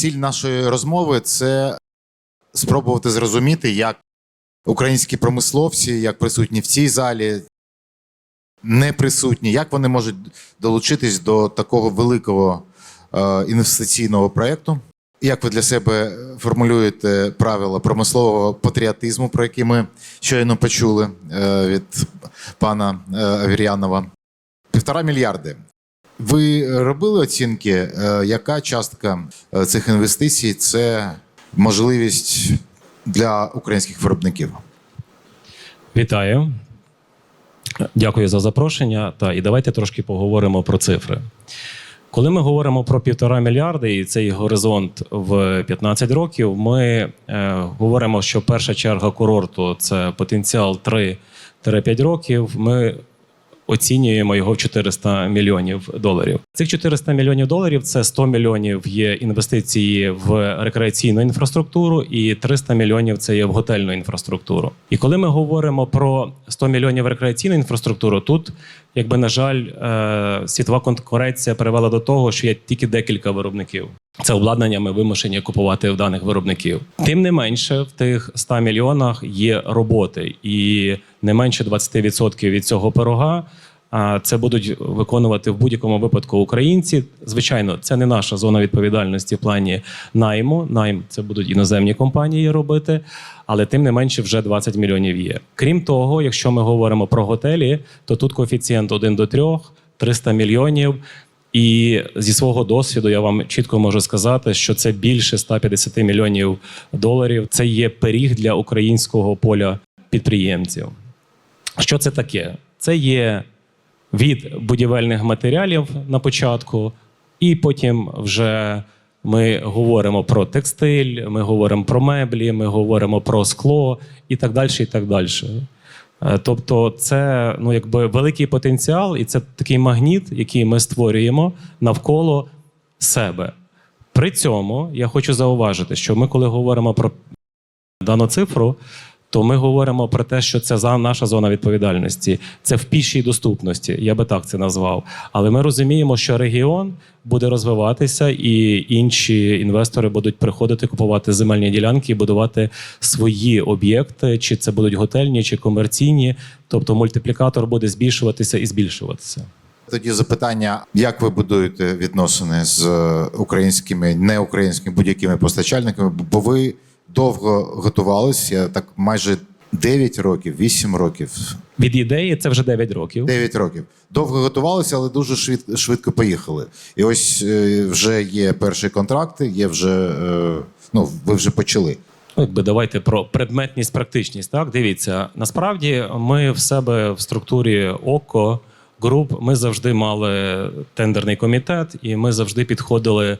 Ціль нашої розмови це спробувати зрозуміти, як українські промисловці, як присутні в цій залі, не присутні, як вони можуть долучитись до такого великого е, інвестиційного проєкту. Як ви для себе формулюєте правила промислового патріотизму, про які ми щойно почули е, від пана е, Авір'янова? Півтора мільярди. Ви робили оцінки, е, яка частка е, цих інвестицій це можливість для українських виробників? Вітаю. Дякую за запрошення. Та і давайте трошки поговоримо про цифри. Коли ми говоримо про півтора мільярди і цей горизонт в 15 років, ми е, говоримо, що перша черга курорту це потенціал 3-5 років. Ми оцінюємо його в 400 мільйонів доларів. Цих 400 мільйонів доларів це 100 мільйонів є інвестиції в рекреаційну інфраструктуру, і 300 мільйонів це є в готельну інфраструктуру. І коли ми говоримо про 100 мільйонів рекреаційну інфраструктуру, тут, якби на жаль, е, світова конкуренція привела до того, що є тільки декілька виробників. Це обладнання ми вимушені купувати в даних виробників. Тим не менше, в тих 100 мільйонах є роботи, і не менше 20% від цього пирога. А це будуть виконувати в будь-якому випадку українці. Звичайно, це не наша зона відповідальності в плані найму. Найм це будуть іноземні компанії робити, але тим не менше вже 20 мільйонів є. Крім того, якщо ми говоримо про готелі, то тут коефіцієнт 1 до 3, 300 мільйонів. І зі свого досвіду я вам чітко можу сказати, що це більше 150 мільйонів доларів. Це є пиріг для українського поля підприємців. Що це таке? Це є від будівельних матеріалів на початку, і потім вже ми говоримо про текстиль, ми говоримо про меблі, ми говоримо про скло і так далі. І так далі. Е, Тобто, це ну, якби великий потенціал, і це такий магніт, який ми створюємо навколо себе. При цьому я хочу зауважити, що ми, коли говоримо про дану цифру, то ми говоримо про те, що це за наша зона відповідальності, це в пішій доступності, я би так це назвав. Але ми розуміємо, що регіон буде розвиватися, і інші інвестори будуть приходити купувати земельні ділянки і будувати свої об'єкти, чи це будуть готельні, чи комерційні. Тобто мультиплікатор буде збільшуватися і збільшуватися. Тоді запитання: як ви будуєте відносини з е, українськими, неукраїнськими будь-якими постачальниками? Бо ви довго готувались, я так майже 9 років, 8 років, Від ідеї це вже 9 років. 9 років. Довго готувалися, але дуже швид, швидко поїхали. І ось е, вже є перші контракти, є вже е, ну, ви вже почали. Ну, якби давайте про предметність, практичність. Так, дивіться, насправді ми в себе в структурі ОКО груп ми завжди мали тендерний комітет, і ми завжди підходили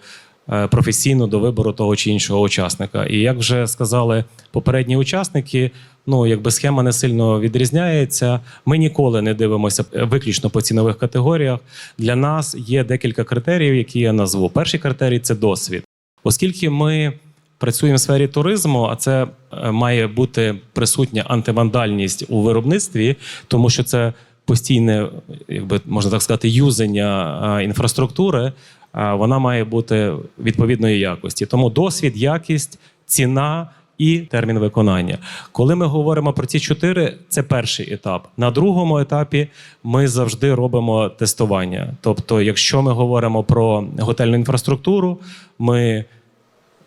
професійно до вибору того чи іншого учасника. І як вже сказали попередні учасники, ну якби схема не сильно відрізняється. Ми ніколи не дивимося е, виключно по цінових категоріях. Для нас є декілька критеріїв, які я назву. Перший критерій це досвід, оскільки ми працюємо в сфері туризму, а це е, має бути присутня антивандальність у виробництві, тому що це постійне, якби можна так сказати, юзання е, інфраструктури. Вона має бути відповідної якості. Тому досвід, якість, ціна. І термін виконання. Коли ми говоримо про ці чотири, це перший етап. На другому етапі ми завжди робимо тестування. Тобто, якщо ми говоримо про готельну інфраструктуру, ми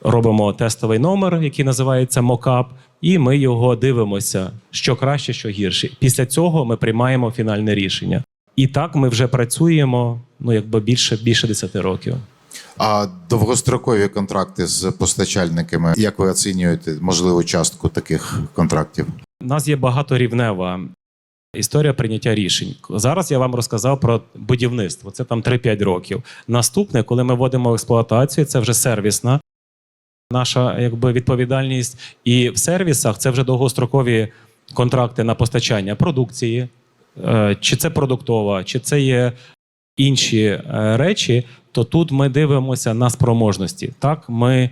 робимо тестовий номер, який називається мокап, і ми його дивимося, що краще, що гірше. Після цього ми приймаємо фінальне рішення. І так ми вже працюємо ну якби більше більше 10 років. А довгострокові контракти з постачальниками, як ви оцінюєте можливу частку таких контрактів? У нас є багаторівнева історія прийняття рішень. Зараз я вам розказав про будівництво. Це там 3-5 років. Наступне, коли ми вводимо в експлуатацію, це вже сервісна наша якби відповідальність. І в сервісах це вже довгострокові контракти на постачання продукції, чи це продуктова, чи це є інші е, речі, то тут ми дивимося на спроможності. Так, ми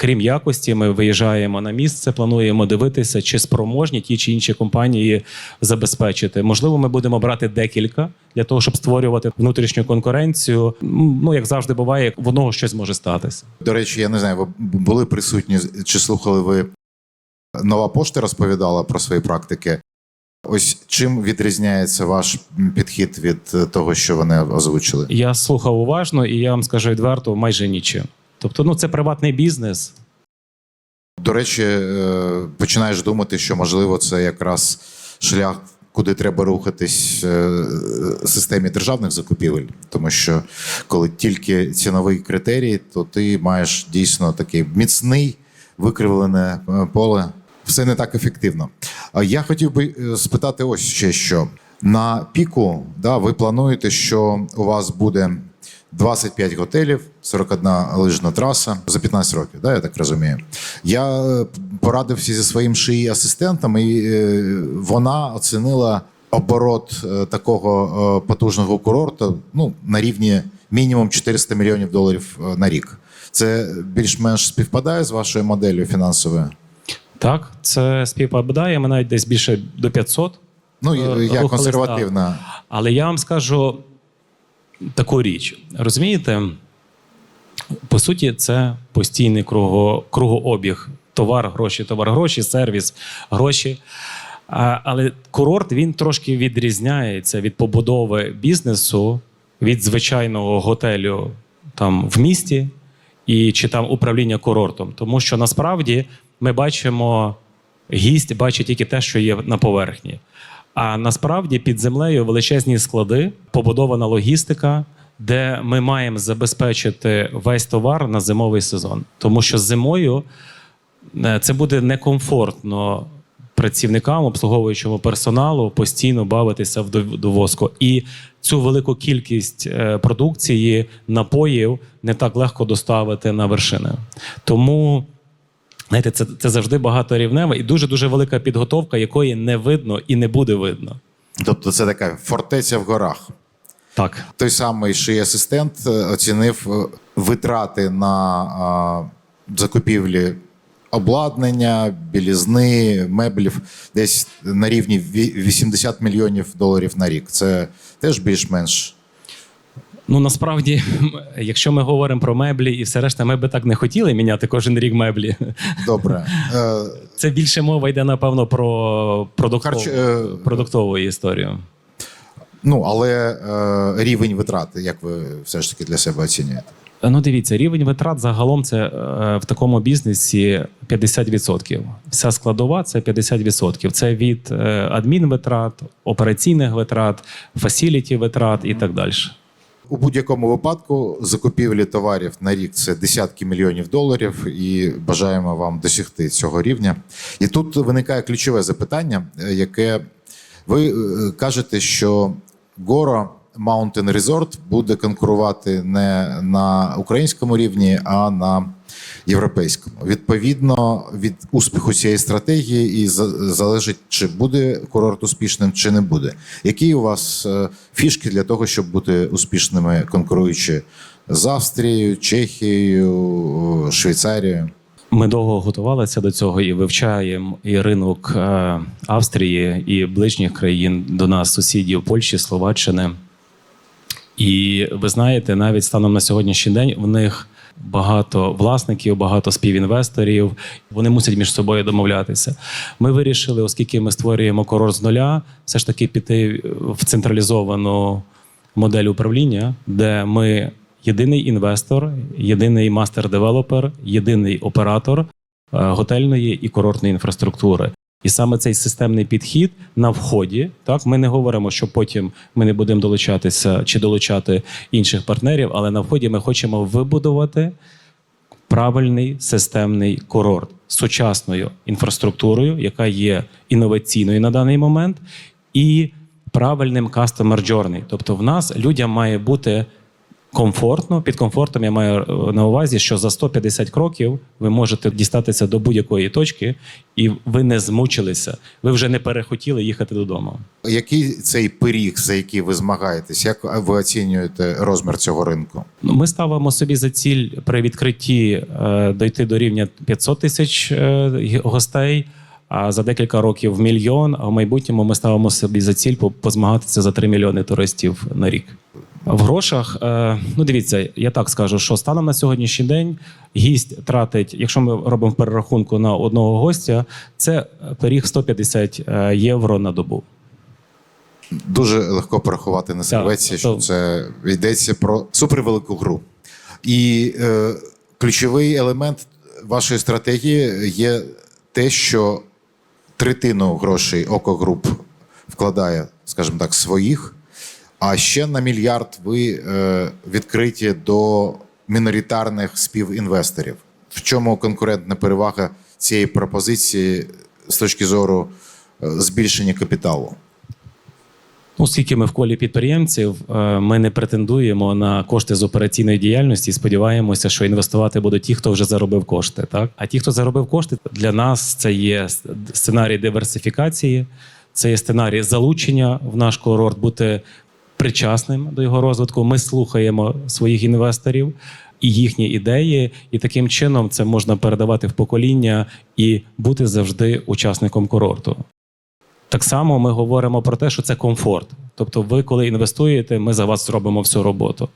Крім якості, ми виїжджаємо на місце, плануємо дивитися, чи спроможні ті чи інші компанії забезпечити. Можливо, ми будемо брати декілька для того, щоб створювати внутрішню конкуренцію. Ну як завжди буває, в одного щось може статися. До речі, я не знаю, ви були присутні чи слухали ви нова пошта розповідала про свої практики. Ось чим відрізняється ваш підхід від е, того, що вони озвучили? Я слухав уважно, і я вам скажу відверто, майже нічим. Тобто, ну це приватний бізнес. До речі, е, починаєш думати, що можливо це якраз шлях, куди треба рухатись е, системі державних закупівель. Тому що коли тільки ціновий критерій, то ти маєш дійсно такий міцний викривлене поле. Все не так ефективно. Я хотів би е, спитати ось ще що. На піку да, ви плануєте, що у вас буде 25 готелів, 41 лижна траса за 15 років, да, я так розумію. Я е, порадився зі своїм шиї асистентом, і е, вона оцінила оборот такого потужного курорту ну, на рівні мінімум 400 мільйонів доларів на рік. Це більш-менш співпадає з вашою моделлю фінансовою? Так, це співпадає. Ми навіть десь більше до 500. Ну, Е, я консервативна. Але я вам скажу таку річ. Розумієте, по суті, це постійний круго, кругообіг. Товар, гроші, товар, гроші, сервіс, гроші. А, але курорт він трошки відрізняється від побудови бізнесу від звичайного готелю там в місті і чи там управління курортом. Тому що насправді ми бачимо, гість бачить тільки те, що є на поверхні. А насправді під землею величезні склади, побудована логістика, де ми маємо забезпечити весь товар на зимовий сезон. Тому що зимою е, це буде некомфортно працівникам, обслуговуючому персоналу постійно бавитися в дов- довозку. І цю велику кількість е, продукції, напоїв не так легко доставити на вершини. Тому. Знаєте, це, це завжди багаторівневе і дуже дуже велика підготовка, якої не видно і не буде видно. Тобто це така фортеця в горах. Так, Той самий шиї асистент е, оцінив е, витрати на а, закупівлі обладнання, білізни, меблів десь на рівні ві- 80 мільйонів доларів на рік. Це теж більш-менш. Ну насправді, якщо ми говоримо про меблі і все решта, ми би так не хотіли міняти кожен рік меблі. Добре. Е, Це більше мова йде, напевно, про продуктову, Харч- е, продуктову історію. ну, але е, рівень витрати, як ви все ж таки для себе оцінюєте? Ну, дивіться, рівень витрат загалом це е, в такому бізнесі 50%. Вся складова це 50%. Це від е, адмінвитрат, операційних витрат, фасіліті витрат і так далі. У будь-якому випадку закупівлі товарів на рік це десятки мільйонів доларів, і бажаємо вам досягти цього рівня. І тут виникає ключове запитання, е, яке ви е, кажете, що Goro Mountain Resort буде конкурувати не на українському рівні, а на європейському. Відповідно від успіху цієї стратегії і залежить, чи буде курорт успішним, чи не буде. Які у вас е, фішки для того, щоб бути успішними, конкуруючи з Австрією, Чехією, е, Швейцарією? Ми довго готувалися до цього і вивчаємо і ринок е, Австрії і ближніх країн до нас, сусідів Польщі, Словаччини. І ви знаєте, навіть станом на сьогоднішній день в них багато власників, багато співінвесторів. Вони мусять між собою домовлятися. Ми вирішили, оскільки ми створюємо курорт з нуля, все ж таки піти в централізовану модель управління, де ми єдиний інвестор, єдиний мастер-девелопер, єдиний оператор е, готельної і курортної інфраструктури. І саме цей системний підхід на вході, так ми не говоримо, що потім ми не будемо долучатися чи долучати інших партнерів, але на вході ми хочемо вибудувати правильний системний курорт з сучасною інфраструктурою, яка є інноваційною на даний момент, і правильним customer journey. Тобто, в нас людям має бути комфортно. Під комфортом я маю е, на увазі, що за 150 кроків ви можете дістатися до будь-якої точки, і ви не змучилися. Ви вже не перехотіли їхати додому. Який цей пиріг, за який ви змагаєтесь? Як ви оцінюєте розмір цього ринку? Ну, Ми ставимо собі за ціль при відкритті е, дойти до рівня 500 тисяч е, гостей. А за декілька років мільйон. А в майбутньому ми ставимо собі за ціль по- позмагатися за 3 мільйони туристів на рік. В грошах, е, ну дивіться, я так скажу, що станом на сьогоднішній день гість тратить, якщо ми робимо перерахунку на одного гостя, це пиріг 150 е, євро на добу. Дуже легко порахувати на серветці, що то- це йдеться про супервелику гру. І е, ключовий елемент вашої стратегії є те, що третину грошей Око Груп вкладає, скажімо так, своїх, а ще на мільярд ви е, відкриті до міноритарних співінвесторів. В чому конкурентна перевага цієї пропозиції з точки зору е, збільшення капіталу? Оскільки ми в колі підприємців, е, ми не претендуємо на кошти з операційної діяльності і сподіваємося, що інвестувати будуть ті, хто вже заробив кошти. Так? А ті, хто заробив кошти, для нас це є сценарій диверсифікації, це є сценарій залучення в наш курорт, бути причасним до його розвитку. Ми слухаємо своїх інвесторів і їхні ідеї, і таким чином це можна передавати в покоління і бути завжди учасником курорту. Так само ми говоримо про те, що це комфорт. Тобто, ви, коли інвестуєте, ми за вас зробимо всю роботу.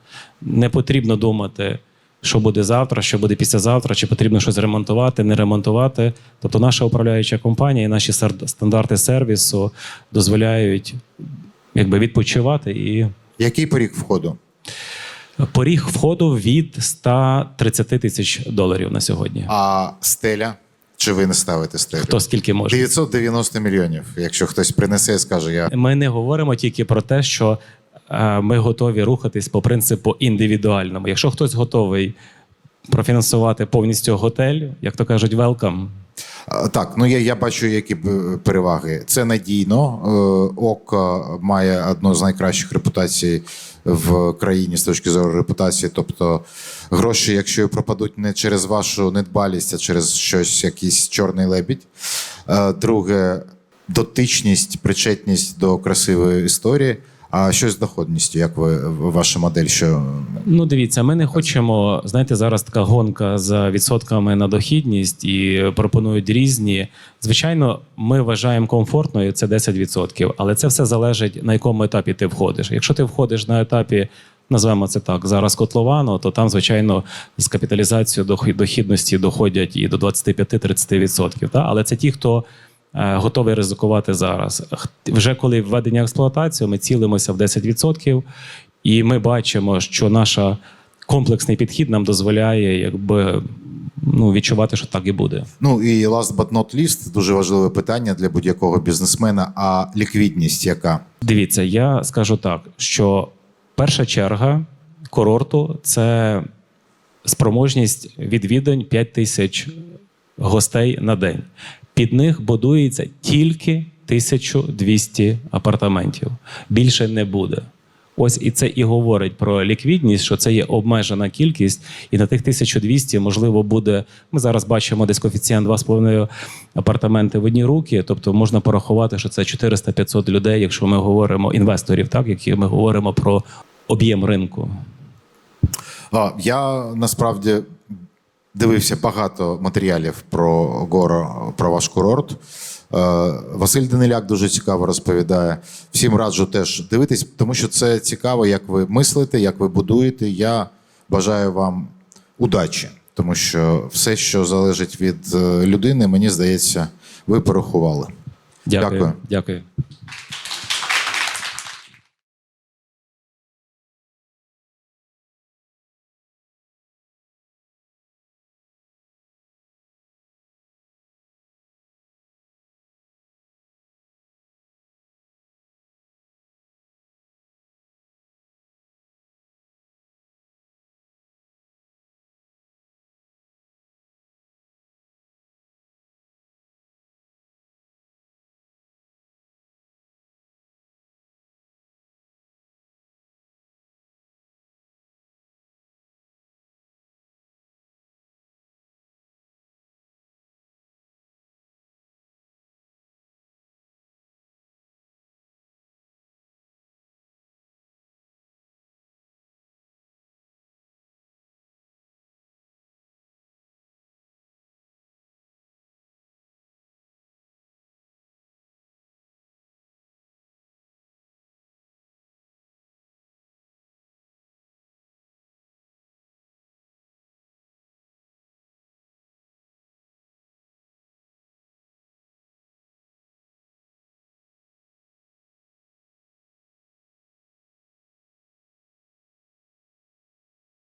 Не потрібно думати, що буде завтра, що буде післязавтра, чи потрібно щось ремонтувати, не ремонтувати. Тобто, наша управляюча компанія і наші стандарти сервісу дозволяють якби відпочивати і Який поріг входу? поріг входу від 130 тисяч доларів на сьогодні. А стеля? Чи ви не ставите стелю? Хто скільки може? 990 мільйонів. Якщо хтось принесе і скаже, я Ми не говоримо тільки про те, що е, ми готові рухатись по принципу індивідуальному. Якщо хтось готовий профінансувати повністю готель, як то кажуть, welcome. Так, ну я, я бачу, які переваги. Це надійно. Е, ОК має одну з найкращих репутацій в країні з точки зору репутації. Тобто гроші, якщо пропадуть не через вашу недбалість, а через щось, якийсь чорний лебідь. Е, Друге, дотичність, причетність до красивої історії. А що з доходністю? Як ви ваша модель? Що Ну, дивіться, ми не хочемо. Знаєте, зараз така гонка за відсотками на дохідність і пропонують різні. Звичайно, ми вважаємо комфортною це 10%, але це все залежить на якому етапі ти входиш. Якщо ти входиш на етапі, назвемо це так, зараз котловано, то там, звичайно, з капіталізацією дохід- дохідності доходять і до 25-30%. Та? Але це ті, хто готовий ризикувати зараз. Вже коли введення експлуатацію, ми цілимося в 10%, і ми бачимо, що наша комплексний підхід нам дозволяє якби, ну, відчувати, що так і буде. Ну і last but not least, дуже важливе питання для будь-якого бізнесмена. А ліквідність яка? Дивіться, я скажу так, що перша черга курорту це спроможність відвідань 5 тисяч гостей на день. Під них будується тільки 1200 апартаментів. Більше не буде. Ось і це і говорить про ліквідність, що це є обмежена кількість, і на тих 1200, можливо, буде. Ми зараз бачимо десь коефіцієнт 2,5 апартаменти в одні руки. Тобто можна порахувати, що це 400-500 людей, якщо ми говоримо інвесторів, так які ми говоримо про об'єм ринку. Я насправді дивився багато матеріалів про гору, про ваш курорт. Е, Василь Даниляк дуже цікаво розповідає. Всім раджу теж дивитись, тому що це цікаво, як ви мислите, як ви будуєте. Я бажаю вам удачі, тому що все, що залежить від е, людини, мені здається, ви порахували. Дякую. Дякую. Дякую.